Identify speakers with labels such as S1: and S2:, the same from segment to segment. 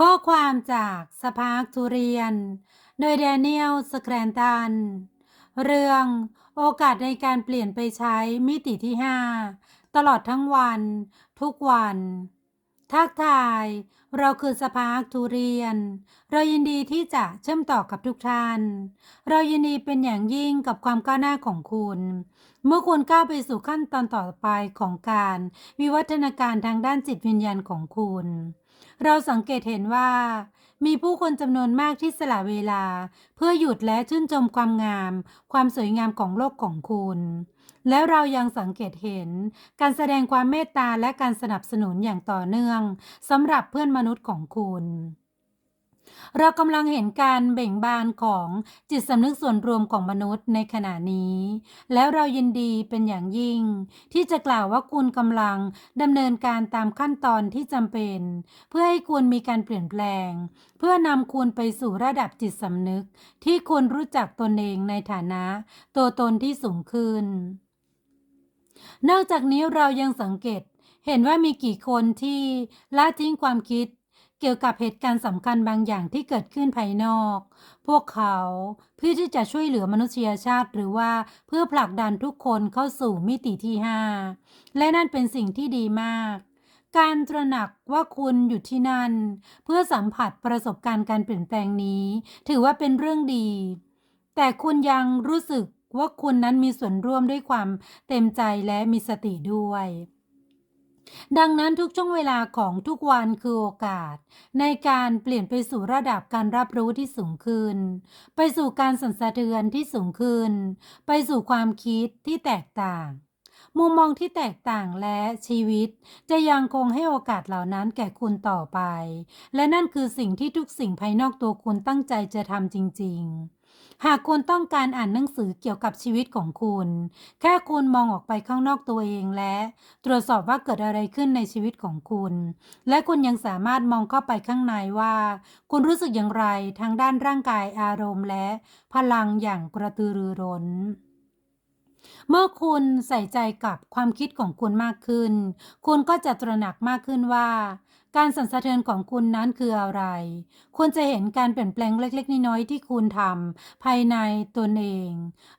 S1: ข้อความจากสภาคทุเรียน โดยแดเนียลสแครนตัน เรื่องโอกาสในการเปลี่ยนไปใช้มิติที่ 5 ตลอดทั้งวัน ทุกวัน ทักทาย เราคือสภาคทุเรียน เรายินดีที่จะเชื่อมต่อกับทุกท่าน เรายินดีเป็นอย่างยิ่งกับความก้าวหน้าของคุณ เมื่อคุณก้าวไปสู่ขั้นตอนต่อไปของการ วิวัฒนาการทางด้านจิตวิญญาณของคุณ เราสังเกตเห็นว่า มีผู้คนจำนวนมากที่สละเวลา เพื่อหยุดและชื่นชมความงาม ความสวยงามของโลกของคุณ แล้วเรายังสังเกตเห็น การแสดงความเมตตาและการสนับสนุนอย่างต่อเนื่องสำหรับเพื่อนมนุษย์ของคุณ เรากำลังเห็นการเบ่งบานของจิตสำนึกส่วนรวมของมนุษย์ในขณะนี้ แล้วเรายินดีเป็นอย่างยิ่ง ที่จะกล่าวว่าคุณกำลังดำเนินการตามขั้นตอนที่จำเป็น เพื่อให้คุณมีการเปลี่ยนแปลง เพื่อนำคุณไปสู่ระดับจิตสำนึก ที่คุณรู้จักตนเองในฐานะ ตัวตนที่สูงขึ้น นอกจากนี้เรายังสังเกตเห็นว่ามีกี่คนที่ละทิ้งความคิด เกี่ยวกับเหตุการณ์สำคัญบางอย่างที่เกิดขึ้นภายนอก พวกเขาเพื่อที่จะช่วยเหลือมนุษยชาติหรือว่าเพื่อผลักดันทุกคนเข้าสู่มิติที่ 5 และนั่นเป็นสิ่งที่ดีมากการตระหนักว่าคุณอยู่ที่นั่น เพื่อสัมผัสประสบการณ์การเปลี่ยนแปลงนี้ ถือว่าเป็นเรื่องดี แต่คุณยังรู้สึกว่าคุณนั้นมีส่วนร่วมด้วยความเต็มใจและมีสติด้วย ดังนั้นทุกช่วงเวลาของทุกวันคือโอกาส ในการเปลี่ยนไปสู่ระดับการรับรู้ที่สูงขึ้น ไปสู่การสั่นสะเทือนที่สูงขึ้น ไปสู่ความคิดที่แตกต่าง มุมมองที่แตกต่างและชีวิต จะยังคงให้โอกาสเหล่านั้นแก่คุณต่อไป และนั่นคือสิ่งที่ทุกสิ่งภายนอกตัวคุณตั้งใจจะทำจริง ๆ หากคุณต้องการอ่านหนังสือเกี่ยวกับชีวิตของคุณ แค่คุณมองออกไปข้างนอกตัวเองและ ตรวจสอบว่าเกิดอะไรขึ้นในชีวิตของคุณ และคุณยังสามารถมองเข้าไปข้างในว่า คุณรู้สึกอย่างไรทางด้านร่างกายอารมณ์และ พลังอย่างกระตือรือร้น เมื่อคุณใส่ใจกับความคิดของคุณมากขึ้น คุณก็จะตระหนักมากขึ้นว่า การสั่นสะเทือนของคุณนั้นคืออะไร คุณจะเห็นการเปลี่ยนแปลงเล็กๆ น้อยๆที่คุณทำภายในตนเอง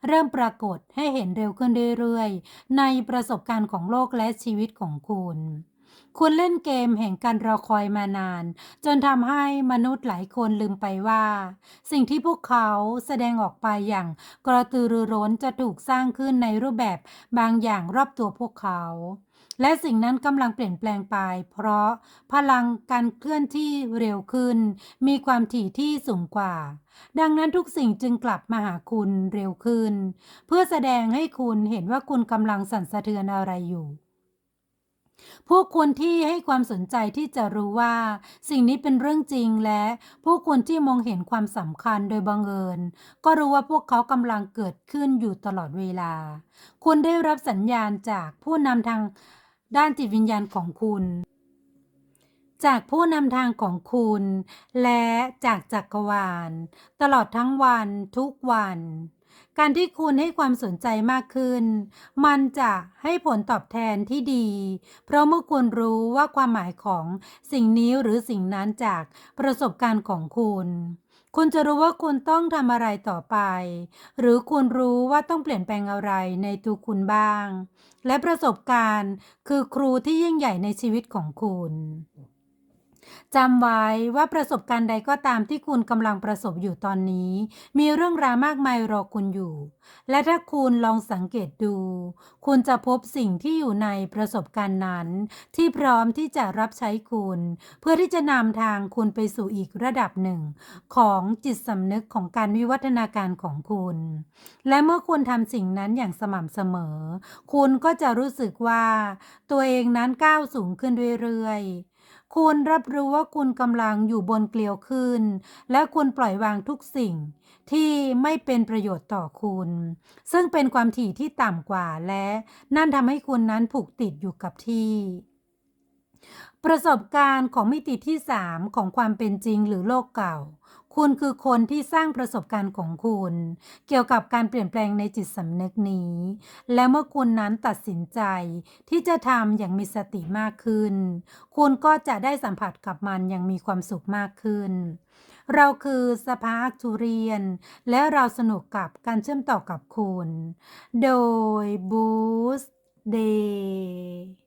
S1: เริ่มปรากฏให้เห็นเร็วขึ้นเรื่อยๆ ในประสบการณ์ของโลกและชีวิตของคุณ คุณเล่นเกมแห่งการรอคอยมานาน จนทำให้มนุษย์หลายคนลืมไปว่า สิ่งที่พวกเขาแสดงออกไปอย่างกระตือรือร้นจะถูกสร้างขึ้นในรูปแบบบางอย่างรอบตัวพวกเขา และสิ่งนั้นกำลังเปลี่ยนแปลงไป เพราะพลังการเคลื่อนที่เร็วขึ้น มีความถี่ที่สูงกว่า ดังนั้นทุกสิ่งจึงกลับมาหาคุณเร็วขึ้น เพื่อแสดงให้คุณเห็นว่าคุณกำลังสั่นสะเทือนอะไรอยู่ พวกคนที่ให้ความสนใจที่จะรู้ว่า สิ่งนี้เป็นเรื่องจริงและพวกคนที่มองเห็นความสำคัญโดยบังเอิญ ก็รู้ว่าพวกเขากำลังเกิดขึ้นอยู่ตลอดเวลา คุณได้รับสัญญาณจากผู้นำทางด้านจิตวิญญาณของคุณ จากผู้นำทางของคุณ และจากจักรวาล ตลอดทั้งวันทุกวัน การที่คุณให้ความสนใจมากขึ้น มันจะให้ผลตอบแทนที่ดี เพราะเมื่อคุณรู้ว่าความหมายของสิ่งนี้หรือสิ่งนั้นจากประสบการณ์ของคุณ คุณจะรู้ว่าคุณต้องทำอะไรต่อไป หรือคุณรู้ว่าต้องเปลี่ยนแปลงอะไรในตัวคุณบ้าง และประสบการณ์คือครูที่ยิ่งใหญ่ในชีวิตของคุณ จำไว้ว่าประสบการณ์ใดก็ตามที่คุณกำลังประสบอยู่ตอนนี้ มีเรื่องราวมากมายรอคุณอยู่ และถ้าคุณลองสังเกตดู คุณจะพบสิ่งที่อยู่ในประสบการณ์นั้น ที่พร้อมที่จะรับใช้คุณ เพื่อที่จะนำทางคุณไปสู่อีกระดับหนึ่ง ของจิตสำนึกของการวิวัฒนาการของคุณ และเมื่อคุณทำสิ่งนั้นอย่างสม่ำเสมอ คุณก็จะรู้สึกว่า ตัวเองนั้นก้าวสูงขึ้นเรื่อยๆ คุณรับรู้ว่าคุณกำลังอยู่บนเกลียวขึ้น และคุณปล่อยวางทุกสิ่งที่ไม่เป็นประโยชน์ต่อคุณ ซึ่งเป็นความถี่ที่ต่ำกว่าและนั่นทำให้คุณนั้นผูกติดอยู่กับที่ ประสบการณ์ของมิติที่ 3 ของความเป็นจริงหรือโลกเก่า คุณคือคนที่สร้างประสบการณ์ของคุณ เกี่ยวกับการเปลี่ยนแปลงในจิตสำนึกนี้ และเมื่อคุณนั้นตัดสินใจที่จะทำอย่างมีสติมากขึ้น คุณก็จะได้สัมผัสกับมันอย่างมีความสุขมากขึ้น เราคือสภากทุเรียน และเราสนุกกับการเชื่อมต่อกับคุณ โดย Boost Day